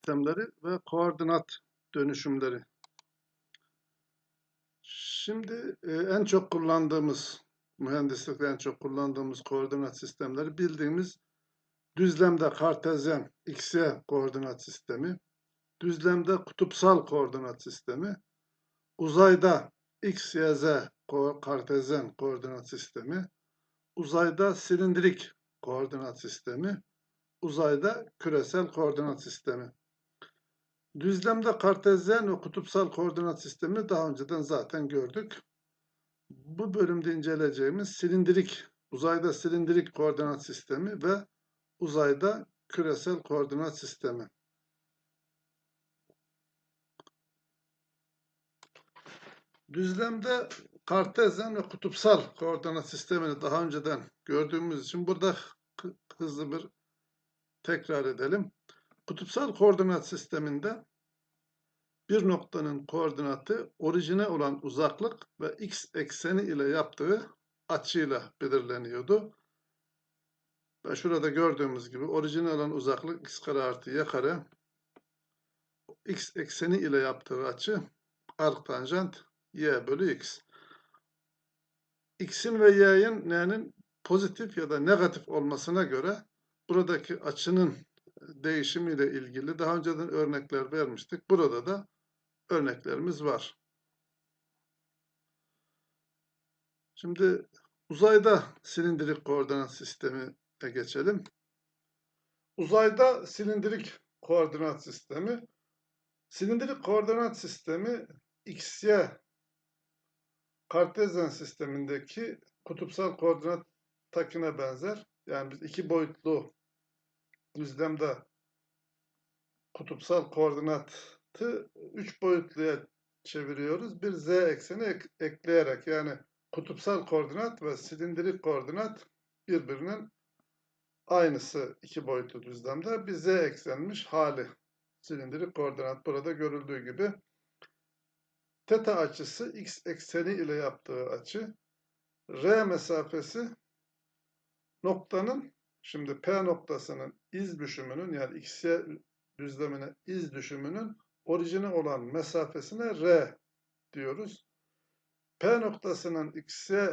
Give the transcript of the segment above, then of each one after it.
sistemleri ve koordinat dönüşümleri. Şimdi e, en çok kullandığımız, mühendislikte en çok kullandığımız koordinat sistemleri bildiğimiz düzlemde kartezyen XY koordinat sistemi, düzlemde kutupsal koordinat sistemi, uzayda X, Y, Z ko- kartezyen koordinat sistemi, uzayda silindirik koordinat sistemi, uzayda küresel koordinat sistemi. Düzlemde kartezyen ve kutupsal koordinat sistemini daha önceden zaten gördük. Bu bölümde inceleyeceğimiz silindirik, uzayda silindirik koordinat sistemi ve uzayda küresel koordinat sistemi. Düzlemde kartezyen ve kutupsal koordinat sistemini daha önceden gördüğümüz için burada hı- hızlı bir tekrar edelim. Kutupsal koordinat sisteminde bir noktanın koordinatı orijine olan uzaklık ve x ekseni ile yaptığı açıyla belirleniyordu. Ve şurada gördüğümüz gibi orijine olan uzaklık x kare artı y kare x ekseni ile yaptığı açı arctanjant y bölü x. x'in ve y'nin n'nin pozitif ya da negatif olmasına göre buradaki açının değişimiyle ilgili daha önceden örnekler vermiştik. Burada da örneklerimiz var. Şimdi uzayda silindirik koordinat sistemine geçelim. Uzayda silindirik koordinat sistemi silindirik koordinat sistemi XY kartezyen sistemindeki kutupsal koordinat takine benzer. Yani biz iki boyutlu düzlemde kutupsal koordinatı üç boyutluya çeviriyoruz. Bir z ekseni ek- ekleyerek yani kutupsal koordinat ve silindirik koordinat birbirinin aynısı iki boyutlu düzlemde. Bir z eksenmiş hali silindirik koordinat burada görüldüğü gibi. Teta açısı x ekseni ile yaptığı açı. R mesafesi noktanın şimdi P noktasının iz düşümünün yani xy düzlemine iz düşümünün orijine olan mesafesine R diyoruz. P noktasının xy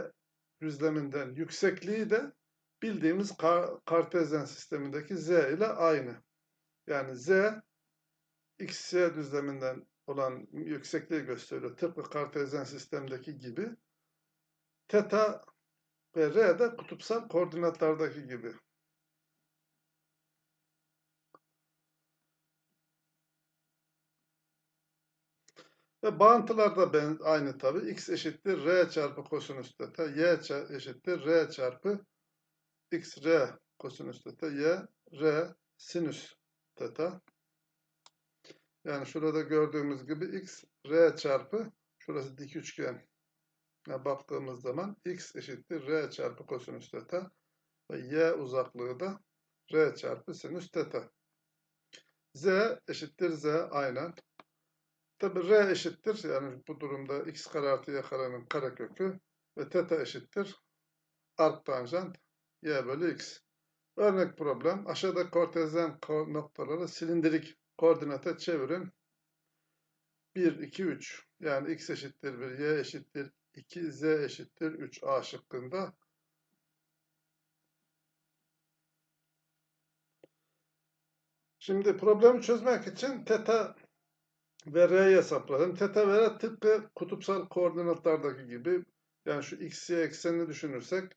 düzleminden yüksekliği de bildiğimiz kar kartezyen sistemindeki z ile aynı. Yani z xy düzleminden olan yüksekliği gösteriyor. Tıpkı kartezyen sistemdeki gibi. Teta ve r de kutupsal koordinatlardaki gibi. Ve bağıntılar da ben, aynı tabi. x eşittir r çarpı kosinüs teta. y eşittir r çarpı x r kosinüs teta. y r sinüs teta. Yani şurada gördüğümüz gibi x r çarpı şurası dik üçgen baktığımız zaman x eşittir r çarpı kosinüs teta ve y uzaklığı da r çarpı sinüs teta. z eşittir z aynen. Tabi r eşittir yani bu durumda x kare artı y karenin karekökü ve teta eşittir arc tanjant y bölü x. Örnek problem aşağıda kartezyen ko- noktaları silindirik koordinata çevirin. 1, 2, 3 yani x eşittir 1, y eşittir 2, z eşittir 3 a şıkkında. Şimdi problemi çözmek için teta ve r'yi hesapladım. Teta ve r tıpkı kutupsal koordinatlardaki gibi yani şu x, y eksenini düşünürsek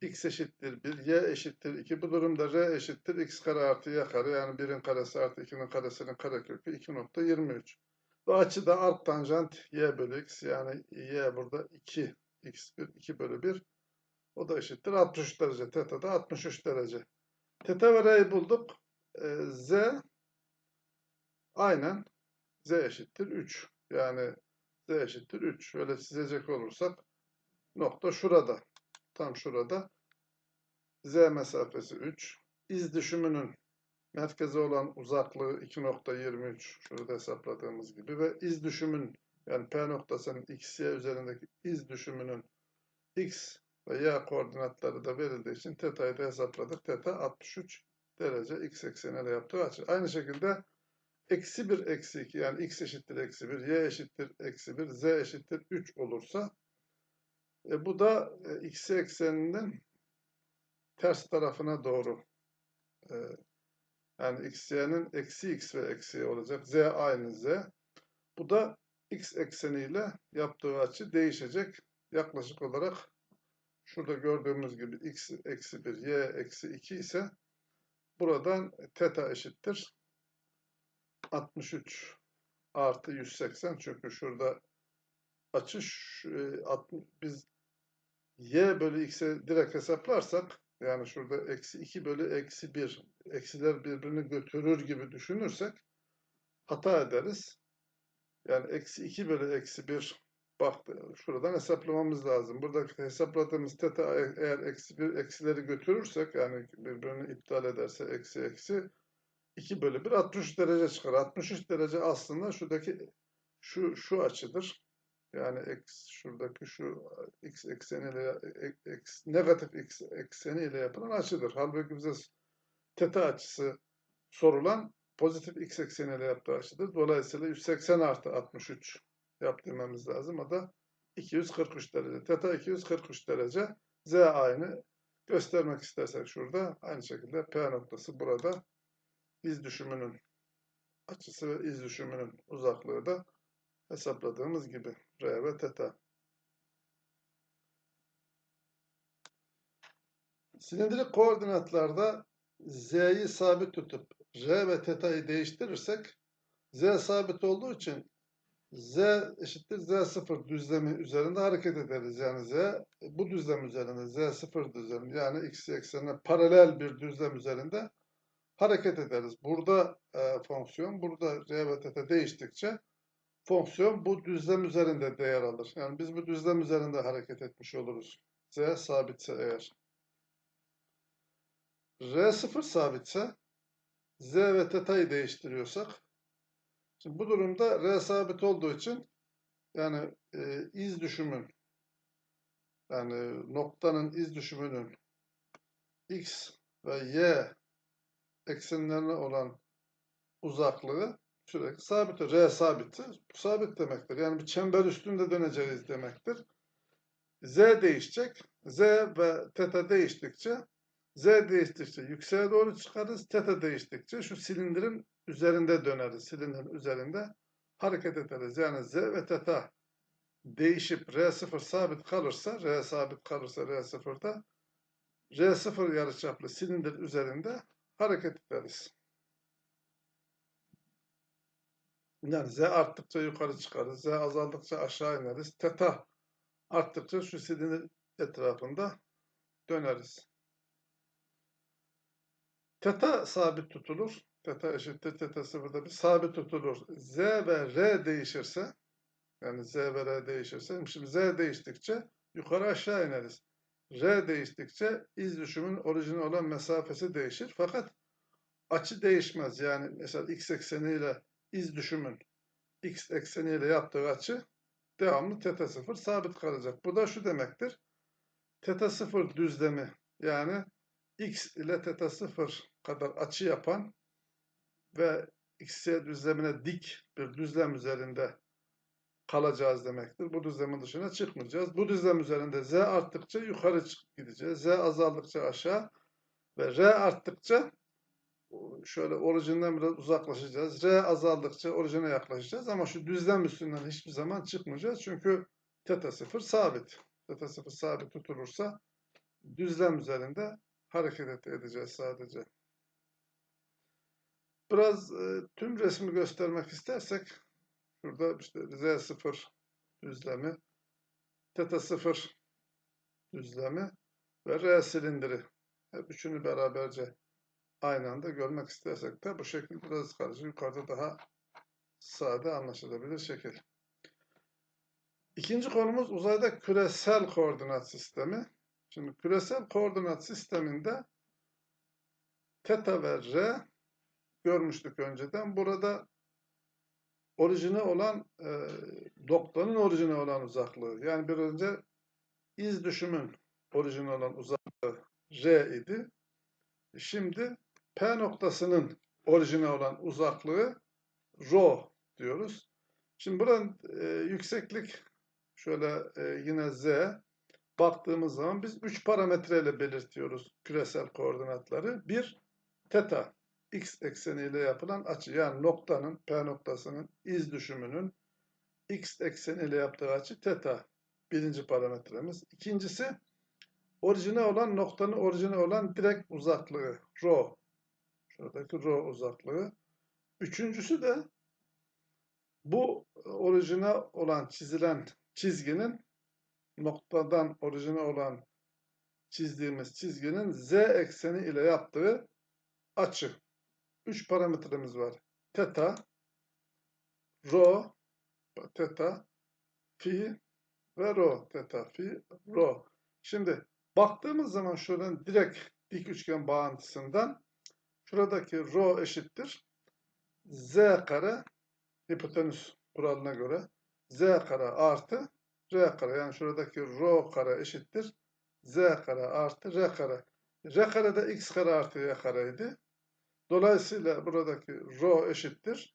x eşittir 1, y eşittir 2. Bu durumda r eşittir x kare artı y kare yani 1'in karesi artı 2'nin karesinin karekökü 2.23. Bu açı da arc tanjant y bölü x yani y burada 2 x1 2 bölü 1. O da eşittir 63 derece. Teta da 63 derece. Teta ve r'yi bulduk. Ee, z aynen z eşittir 3. Yani z eşittir 3. Şöyle çizecek olursak nokta şurada. Tam şurada. Z mesafesi 3. İz düşümünün merkeze olan uzaklığı 2.23. Şurada hesapladığımız gibi ve iz düşümün yani P noktasının x, y üzerindeki iz düşümünün x ve y koordinatları da verildiği için teta'yı da hesapladık. Teta 63 derece x ekseniyle yaptığı açı. Aynı şekilde eksi 1 eksi 2 yani x eşittir eksi 1, y eşittir eksi 1, z eşittir 3 olursa e, bu da e, x ekseninin ters tarafına doğru e, yani x, y'nin eksi x ve eksi y olacak. z aynı z. Bu da x ekseniyle yaptığı açı değişecek. Yaklaşık olarak şurada gördüğümüz gibi x eksi 1, y eksi 2 ise buradan teta eşittir 63 artı 180 çünkü şurada açı şu, e, 60 biz y bölü x'e direkt hesaplarsak yani şurada eksi 2 bölü eksi 1 eksiler birbirini götürür gibi düşünürsek hata ederiz. Yani eksi 2 bölü eksi 1 bak şuradan hesaplamamız lazım. Buradaki hesapladığımız teta eğer eksi 1 eksileri götürürsek yani birbirini iptal ederse eksi eksi 2 bölü 1 63 derece çıkar. 63 derece aslında şuradaki şu şu açıdır. Yani x şuradaki şu x ekseniyle x, negatif x ekseniyle yapılan açıdır. Halbuki bize teta açısı sorulan pozitif x ekseniyle yaptığı açıdır. Dolayısıyla 180 artı 63 yap dememiz lazım. O da 243 derece. Teta 243 derece. Z aynı. Göstermek istersek şurada aynı şekilde P noktası burada iz düşümünün açısı ve iz düşümünün uzaklığı da hesapladığımız gibi R ve teta. Silindirik koordinatlarda Z'yi sabit tutup R ve teta'yı değiştirirsek Z sabit olduğu için Z eşittir Z0 düzlemi üzerinde hareket ederiz. Yani Z bu düzlem üzerinde Z0 düzlemi yani x eksenine paralel bir düzlem üzerinde hareket ederiz. Burada e, fonksiyon, burada R ve teta değiştikçe fonksiyon bu düzlem üzerinde değer alır. Yani biz bu düzlem üzerinde hareket etmiş oluruz. Z sabitse eğer. R0 sabitse Z ve teta'yı değiştiriyorsak şimdi bu durumda R sabit olduğu için yani e, iz düşümün yani noktanın iz düşümünün x ve y eksenlerine olan uzaklığı sürekli sabit. R sabittir. Sabit demektir. Yani bir çember üstünde döneceğiz demektir. Z değişecek. Z ve teta değiştikçe Z değiştikçe yükseğe doğru çıkarız. Teta değiştikçe şu silindirin üzerinde döneriz. Silindirin üzerinde hareket ederiz. Yani Z ve teta değişip R0 sabit kalırsa, R sabit kalırsa R0'da R0 yarıçaplı silindir üzerinde hareket ederiz. Yani Z arttıkça yukarı çıkarız. Z azaldıkça aşağı ineriz. Teta arttıkça şu silindir etrafında döneriz. Teta sabit tutulur. Teta eşittir teta sıfırda bir sabit tutulur. Z ve R değişirse yani Z ve R değişirse şimdi Z değiştikçe yukarı aşağı ineriz. R değiştikçe iz düşümün orijinal olan mesafesi değişir. Fakat açı değişmez. Yani mesela x ekseniyle iz düşümün x ekseniyle yaptığı açı devamlı teta sıfır sabit kalacak. Bu da şu demektir. Teta sıfır düzlemi yani x ile teta sıfır kadar açı yapan ve x'e düzlemine dik bir düzlem üzerinde kalacağız demektir. Bu düzlemin dışına çıkmayacağız. Bu düzlem üzerinde z arttıkça yukarı gideceğiz. z azaldıkça aşağı ve r arttıkça şöyle orijinden biraz uzaklaşacağız. R azaldıkça orijine yaklaşacağız ama şu düzlem üstünden hiçbir zaman çıkmayacağız. Çünkü teta sıfır sabit. Teta sıfır sabit tutulursa düzlem üzerinde hareket edeceğiz sadece. Biraz e, tüm resmi göstermek istersek şurada işte Z sıfır düzlemi, teta sıfır düzlemi ve R silindiri. Hep üçünü beraberce aynı anda görmek istersek de bu şekilde biraz karışık. Yukarıda daha sade anlaşılabilir şekil. İkinci konumuz uzayda küresel koordinat sistemi. Şimdi küresel koordinat sisteminde teta ve r görmüştük önceden. Burada orijine olan e, noktanın orijine olan uzaklığı. Yani bir önce iz düşümün orijine olan uzaklığı r idi. Şimdi P noktasının orijine olan uzaklığı rho diyoruz. Şimdi buranın e, yükseklik şöyle e, yine z baktığımız zaman biz 3 parametreyle belirtiyoruz küresel koordinatları. Bir, teta x ekseniyle yapılan açı yani noktanın P noktasının iz düşümünün x ekseniyle yaptığı açı teta birinci parametremiz. İkincisi orijine olan noktanın orijine olan direkt uzaklığı rho. Şuradaki rho uzaklığı. Üçüncüsü de bu orijine olan çizilen çizginin noktadan orijine olan çizdiğimiz çizginin z ekseni ile yaptığı açı. Üç parametremiz var. Teta, rho, teta, fi ve rho. Teta, fi, rho. Şimdi baktığımız zaman şuradan direkt dik üçgen bağıntısından şuradaki rho eşittir. Z kare hipotenüs kuralına göre z kare artı r kare yani şuradaki rho kare eşittir z kare artı r kare. r kare de x kare artı y kareydi. Dolayısıyla buradaki rho eşittir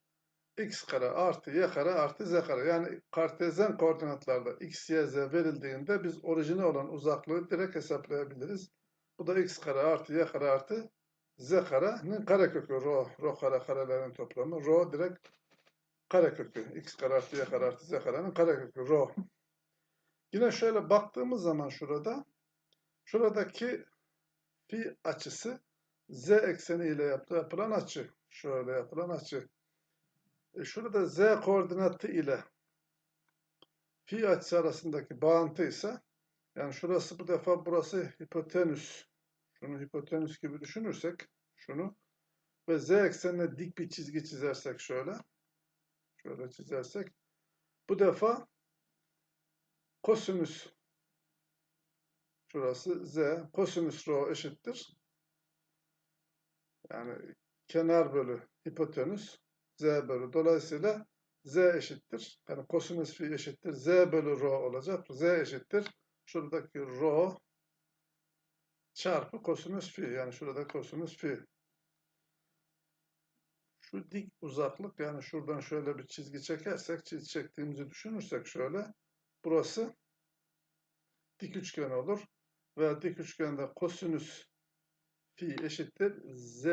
x kare artı y kare artı z kare. Yani kartezyen koordinatlarda x, y, z verildiğinde biz orijine olan uzaklığı direkt hesaplayabiliriz. Bu da x kare artı y kare artı z karenin karekökü rho, rho kare karelerin toplamı. Rho direkt karekökü. x kare artı y kare artı z karenin karekökü rho. Yine şöyle baktığımız zaman şurada şuradaki fi açısı z ekseni ile yapılan açı. Şöyle yapılan açı. E şurada z koordinatı ile fi açısı arasındaki bağıntı ise yani şurası bu defa burası hipotenüs. Şunu hipotenüs gibi düşünürsek şunu ve z eksenine dik bir çizgi çizersek şöyle şöyle çizersek bu defa kosinüs şurası z kosinüs rho eşittir yani kenar bölü hipotenüs z bölü. Dolayısıyla z eşittir. Yani kosinüs fi eşittir. Z bölü rho olacak. Z eşittir. Şuradaki rho çarpı kosinüs fi. Yani şurada kosinüs fi. Şu dik uzaklık yani şuradan şöyle bir çizgi çekersek çizgi çektiğimizi düşünürsek şöyle burası dik üçgen olur. Ve dik üçgende kosinüs fi eşittir z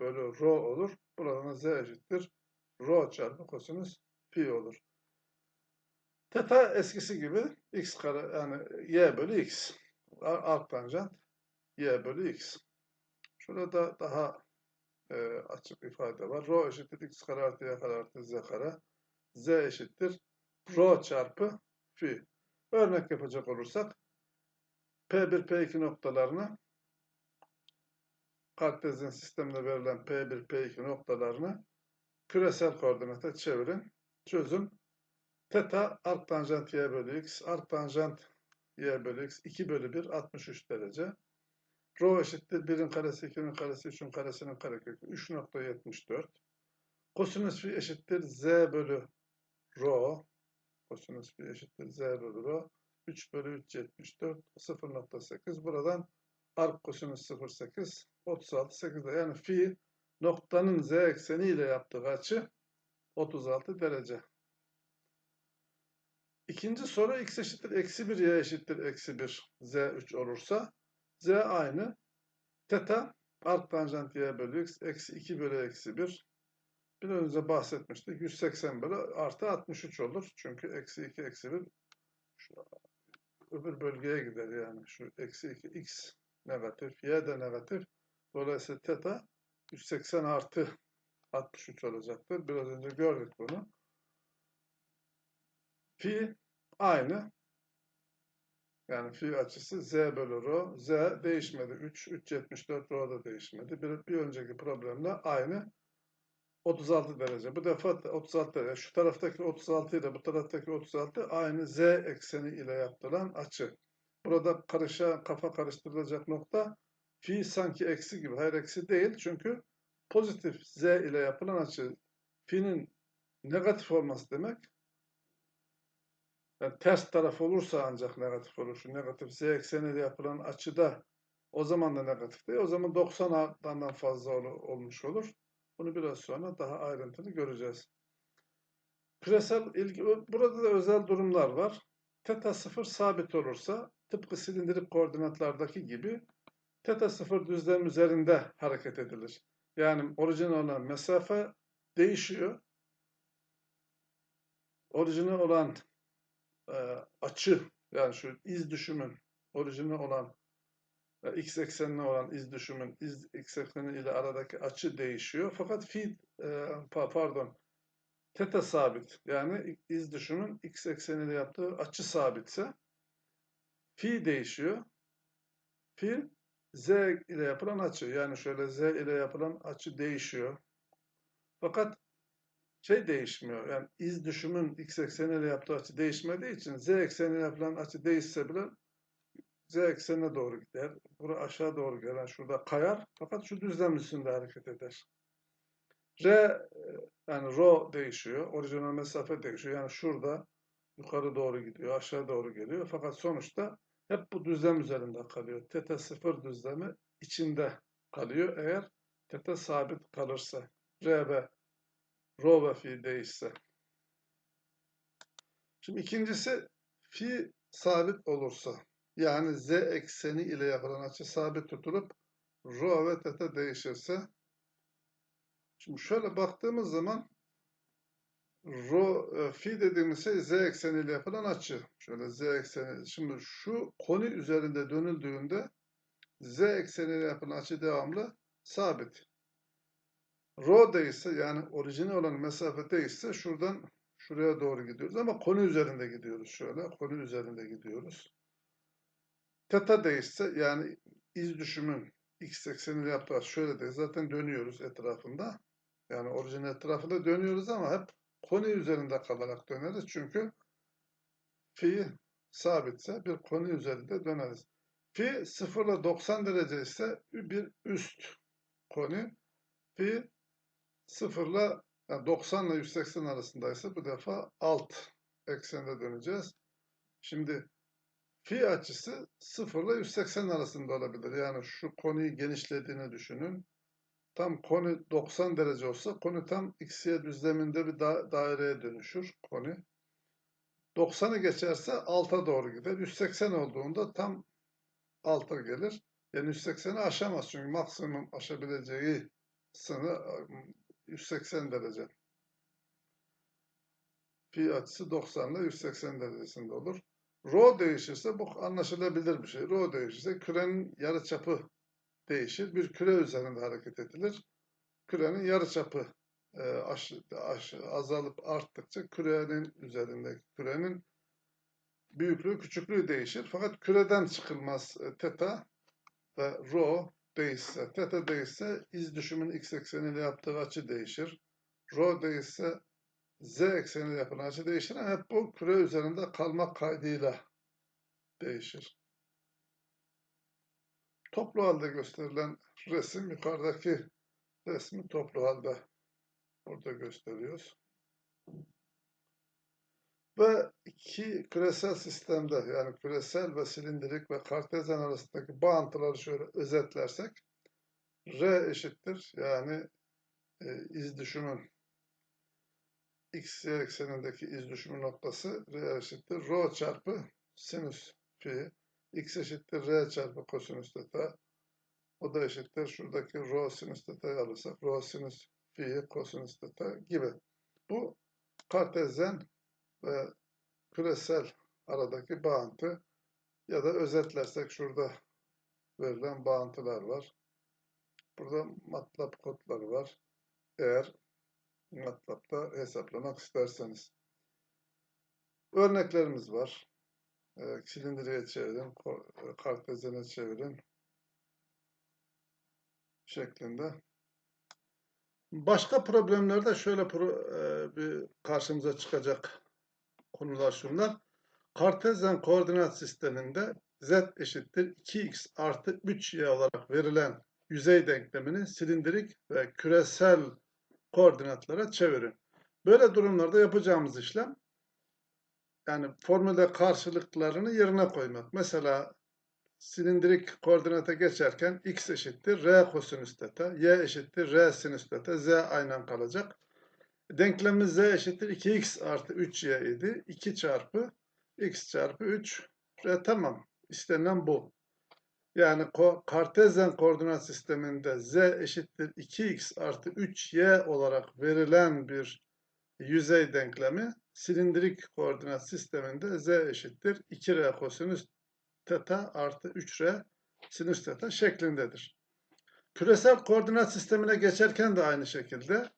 bölü rho olur. Buradan z eşittir rho çarpı kosinüs fi olur. Teta eskisi gibi x kare yani y bölü x. Alt tanjant y bölü x. Şurada daha e, açık ifade var. Rho eşittir x kare artı y kare artı z kare. z eşittir rho çarpı fi. Örnek yapacak olursak P1, P2 noktalarını Kartezyen sistemde verilen P1, P2 noktalarını küresel koordinata çevirin. Çözüm Teta arc tanjant y bölü x, arc tanjant y bölü x 2 bölü 1 63 derece. Rho eşittir 1'in karesi, 2'nin karesi, 3'ün karesinin karekökü 3.74. Kosinüs fi eşittir z bölü rho. Kosinüs fi eşittir z bölü rho. 3 bölü 3 74 0.8. Buradan arc kosinüs 0.8 36 8'de yani fi noktanın z ekseni ile yaptığı açı 36 derece. İkinci soru x eşittir eksi 1 y eşittir eksi 1 z 3 olursa z aynı. Teta arc tanjant y bölü x eksi 2 bölü eksi 1 bir önce bahsetmiştik 180 bölü artı 63 olur. Çünkü eksi 2 eksi 1 şu öbür bölgeye gider yani. Şu eksi 2 x negatif y de negatif dolayısıyla teta 180 artı 63 olacaktır. Biraz önce gördük bunu. Fi aynı. Yani fi açısı z bölü rho. Z değişmedi. 3, 3.74 rho da değişmedi. Bir, bir önceki problemle aynı. 36 derece. Bu defa 36 derece. Şu taraftaki 36 ile bu taraftaki 36 aynı z ekseni ile yapılan açı. Burada karışa, kafa karıştırılacak nokta fi sanki eksi gibi. Hayır eksi değil. Çünkü pozitif z ile yapılan açı fi'nin negatif olması demek yani ters taraf olursa ancak negatif olur. Şu negatif z ekseniyle yapılan açıda o zaman da negatif değil. O zaman 90'dan fazla ol, olmuş olur. Bunu biraz sonra daha ayrıntılı göreceğiz. Küresel ilgi, burada da özel durumlar var. Teta 0 sabit olursa tıpkı silindirik koordinatlardaki gibi teta 0 düzlem üzerinde hareket edilir. Yani orijinal olan mesafe değişiyor. Orijinal olan e, açı yani şu iz düşümün orijinal olan e, x eksenine olan iz düşümün iz x ekseni ile aradaki açı değişiyor. Fakat fi e, pa- pardon teta sabit yani iz düşümün x ekseniyle yaptığı açı sabitse fi değişiyor. Fi z ile yapılan açı yani şöyle z ile yapılan açı değişiyor. Fakat şey değişmiyor. Yani iz düşümün x ekseniyle yaptığı açı değişmediği için z ekseniyle yapılan açı değişse bile z eksenine doğru gider. Bura aşağı doğru gelen şurada kayar. Fakat şu düzlem üstünde hareket eder. R e, yani rho değişiyor. Orijinal mesafe değişiyor. Yani şurada yukarı doğru gidiyor. Aşağı doğru geliyor. Fakat sonuçta hep bu düzlem üzerinde kalıyor. Teta sıfır düzlemi içinde kalıyor. Eğer teta sabit kalırsa. R ve rho ve fi değişse. Şimdi ikincisi fi sabit olursa yani z ekseni ile yapılan açı sabit tutulup rho ve teta değişirse şimdi şöyle baktığımız zaman rho e, fi dediğimiz şey z ekseni ile yapılan açı. Şöyle z ekseni. Şimdi şu koni üzerinde dönüldüğünde z ekseni ile yapılan açı devamlı sabit. Rho değişse yani orijinal olan mesafe değişse şuradan şuraya doğru gidiyoruz ama koni üzerinde gidiyoruz şöyle. Koni üzerinde gidiyoruz. Teta değişse yani iz düşümün x ekseniyle yaptığı şöyle de zaten dönüyoruz etrafında. Yani orijinal etrafında dönüyoruz ama hep koni üzerinde kalarak döneriz. Çünkü fi sabitse bir koni üzerinde döneriz. Fi 0 ile 90 derece ise bir üst koni. Fi 0 ile yani 90 ile 180 arasındaysa bu defa alt eksende döneceğiz. Şimdi fi açısı 0 ile 180 arasında olabilir. Yani şu konuyu genişlediğini düşünün. Tam konu 90 derece olsa konu tam x'ye düzleminde bir da daireye dönüşür konu. 90'ı geçerse alta doğru gider. 180 olduğunda tam alta gelir. Yani 180'i aşamaz çünkü maksimum aşabileceği sınır 180 derece. Pi açısı 90 ile 180 derecesinde olur. Rho değişirse bu anlaşılabilir bir şey. Rho değişirse kürenin yarıçapı değişir. Bir küre üzerinde hareket edilir. Kürenin yarıçapı e, aş, aş, azalıp arttıkça kürenin üzerindeki kürenin büyüklüğü, küçüklüğü değişir. Fakat küreden çıkılmaz e, teta ve rho değişse. Teta değişse iz düşümün x ekseniyle yaptığı açı değişir. Rho değişse z ekseniyle yapılan açı değişir ama hep bu küre üzerinde kalmak kaydıyla değişir. Toplu halde gösterilen resim yukarıdaki resmi toplu halde burada gösteriyoruz. Ve iki küresel sistemde yani küresel ve silindirik ve kartezyen arasındaki bağıntıları şöyle özetlersek R eşittir yani e, iz düşümün x eksenindeki iz düşümü noktası R eşittir rho çarpı sinüs pi x eşittir r çarpı kosinüs teta o da eşittir şuradaki rho sinüs teta'yı alırsak rho sinüs fi kosinüs teta gibi. Bu kartezyen ve küresel aradaki bağıntı ya da özetlersek şurada verilen bağıntılar var. Burada MATLAB kodları var. Eğer MATLAB'da hesaplamak isterseniz. Örneklerimiz var. E, silindiriye çevirin, kartezyene çevirin şeklinde. Başka problemlerde şöyle e, bir karşımıza çıkacak konular şunlar. Kartezyen koordinat sisteminde z eşittir 2x artı 3y olarak verilen yüzey denklemini silindirik ve küresel koordinatlara çevirin. Böyle durumlarda yapacağımız işlem yani formülde karşılıklarını yerine koymak. Mesela silindirik koordinata geçerken x eşittir r kosinüs teta, y eşittir r sinüs teta, z aynen kalacak. Denklemimiz z eşittir 2x artı 3y idi. 2 çarpı x çarpı 3 r tamam. İstenilen bu. Yani kartezyen koordinat sisteminde z eşittir 2x artı 3y olarak verilen bir yüzey denklemi silindirik koordinat sisteminde z eşittir 2r kosinüs teta artı 3r sinüs teta şeklindedir. Küresel koordinat sistemine geçerken de aynı şekilde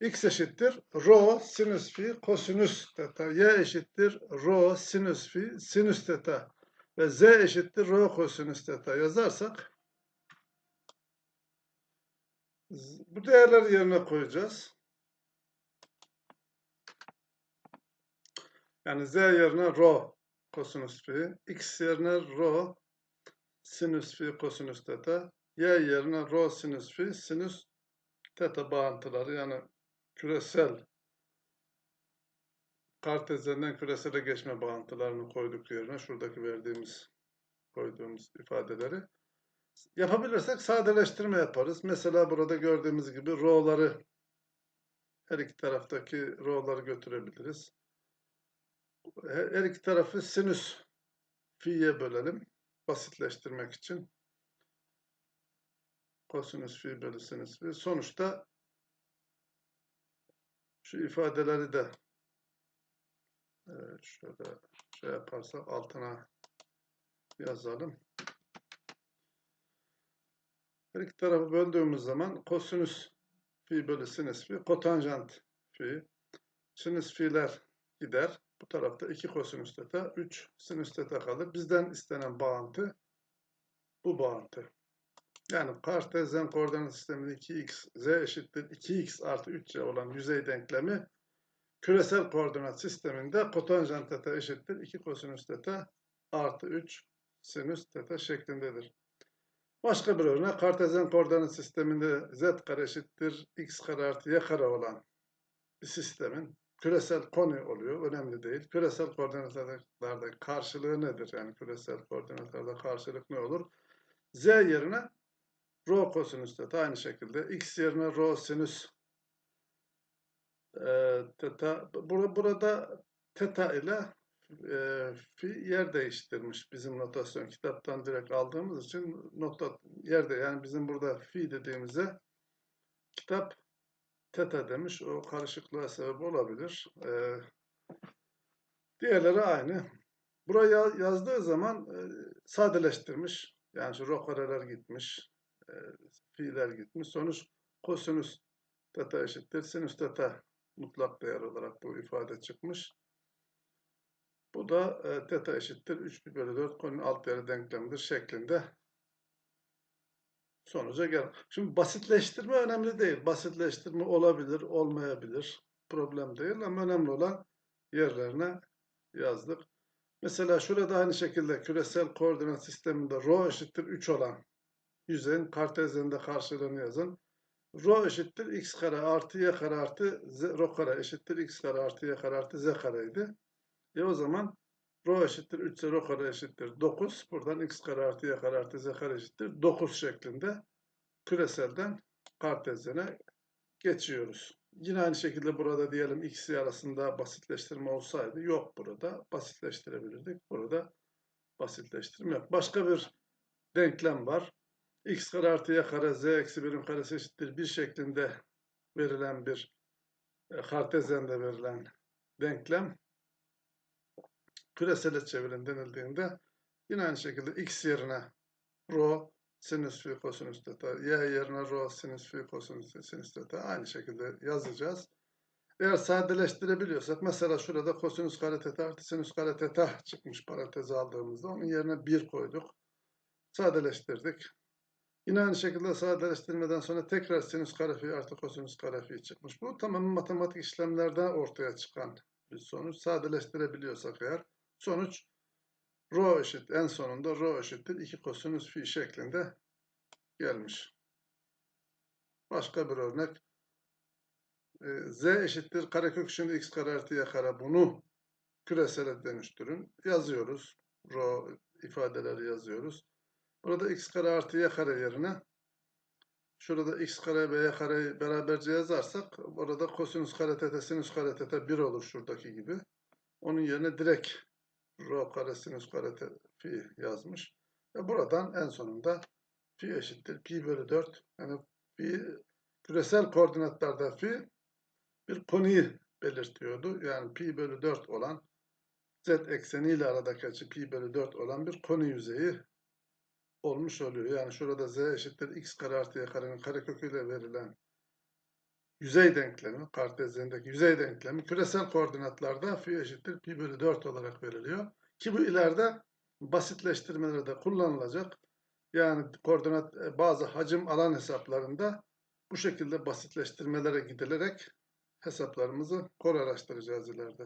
x eşittir rho sinüs fi kosinüs teta, y eşittir rho sinüs fi sinüs teta ve z eşittir rho kosinüs teta yazarsak bu değerleri yerine koyacağız. Yani z yerine rho kosinüs fi, x yerine rho sinüs fi kosinüs teta, y yerine rho sinüs fi sinüs teta bağıntıları yani küresel kartezyenden küresele geçme bağıntılarını koyduk yerine şuradaki verdiğimiz koyduğumuz ifadeleri yapabilirsek sadeleştirme yaparız. Mesela burada gördüğümüz gibi rho'ları her iki taraftaki rho'ları götürebiliriz. Her iki tarafı sinüs fi'ye bölelim. Basitleştirmek için. Kosinüs fi bölü sinüs fi. Sonuçta şu ifadeleri de evet, şöyle şey yaparsak altına yazalım. Her iki tarafı böldüğümüz zaman kosinüs fi bölü sinüs fi, kotanjant fi, sinüs fi'ler gider. Bu tarafta 2 kosinüs teta, 3 sinüs teta kalır. Bizden istenen bağıntı bu bağıntı. Yani kartezyen koordinat sisteminde 2x, z eşittir 2x artı 3c olan yüzey denklemi küresel koordinat sisteminde kotanjant teta eşittir 2 kosinüs teta artı 3 sinüs teta şeklindedir. Başka bir örnek kartezyen koordinat sisteminde z kare eşittir x kare artı y kare olan bir sistemin küresel konu oluyor. Önemli değil. Küresel koordinatlarda karşılığı nedir? Yani küresel koordinatlarda karşılık ne olur? Z yerine rho kosinüs teta aynı şekilde. X yerine rho sinüs e, teta. Burada, burada teta ile e, fi yer değiştirmiş bizim notasyon kitaptan direkt aldığımız için nota yerde yani bizim burada fi dediğimize kitap teta demiş. O karışıklığa sebep olabilir. Ee, diğerleri aynı. Buraya yazdığı zaman e, sadeleştirmiş. Yani şu rokareler gitmiş. E, fiiller gitmiş. Sonuç kosinüs teta eşittir. Sinüs teta mutlak değer olarak bu ifade çıkmış. Bu da e, teta eşittir 3 bölü 4 konunun alt değeri denklemidir şeklinde sonuca gel. Şimdi basitleştirme önemli değil. Basitleştirme olabilir, olmayabilir. Problem değil ama önemli olan yerlerine yazdık. Mesela şurada aynı şekilde küresel koordinat sisteminde rho eşittir 3 olan yüzeyin kartezyeninde karşılığını yazın. Rho eşittir x kare artı y kare artı z, rho kare eşittir x kare artı y kare artı z kareydi. E o zaman Rho eşittir 3 ise rho kare eşittir 9. Buradan x kare artı y kare artı z kare eşittir 9 şeklinde küreselden kartezyene geçiyoruz. Yine aynı şekilde burada diyelim x arasında basitleştirme olsaydı yok burada. Basitleştirebilirdik. Burada basitleştirme yok. Başka bir denklem var. x kare artı y kare z eksi birim karesi eşittir 1 şeklinde verilen bir e, kartezyende verilen denklem küresele çevirin denildiğinde yine aynı şekilde x yerine rho sinüs fi kosinüs teta, y yerine rho sinüs fi kosinüs sinüs teta aynı şekilde yazacağız. Eğer sadeleştirebiliyorsak mesela şurada kosinüs kare teta artı sinüs kare teta çıkmış parantez aldığımızda onun yerine 1 koyduk. Sadeleştirdik. Yine aynı şekilde sadeleştirmeden sonra tekrar sinüs kare fi artı kosinüs kare fi çıkmış. Bu tamamen matematik işlemlerden ortaya çıkan bir sonuç. Sadeleştirebiliyorsak eğer Sonuç rho eşit en sonunda rho eşittir 2 kosinüs fi şeklinde gelmiş. Başka bir örnek. E, z eşittir karekök şimdi x kare artı y kare bunu küresele dönüştürün. Yazıyoruz. Rho ifadeleri yazıyoruz. Burada x kare artı y kare yerine şurada x kare ve y kareyi beraberce yazarsak orada kosinüs kare teta sinüs kare teta 1 olur şuradaki gibi. Onun yerine direkt rho kare sinüs kare fi yazmış. Ve buradan en sonunda fi eşittir pi bölü 4. Yani fi küresel koordinatlarda fi bir konuyu belirtiyordu. Yani pi bölü 4 olan z ekseniyle aradaki açı pi bölü 4 olan bir konu yüzeyi olmuş oluyor. Yani şurada z eşittir x kare artı y karenin kareköküyle verilen yüzey denklemi, kartezyendeki yüzey denklemi küresel koordinatlarda fi eşittir pi bölü 4 olarak veriliyor. Ki bu ileride basitleştirmelerde kullanılacak. Yani koordinat e, bazı hacim alan hesaplarında bu şekilde basitleştirmelere gidilerek hesaplarımızı kolaylaştıracağız ileride.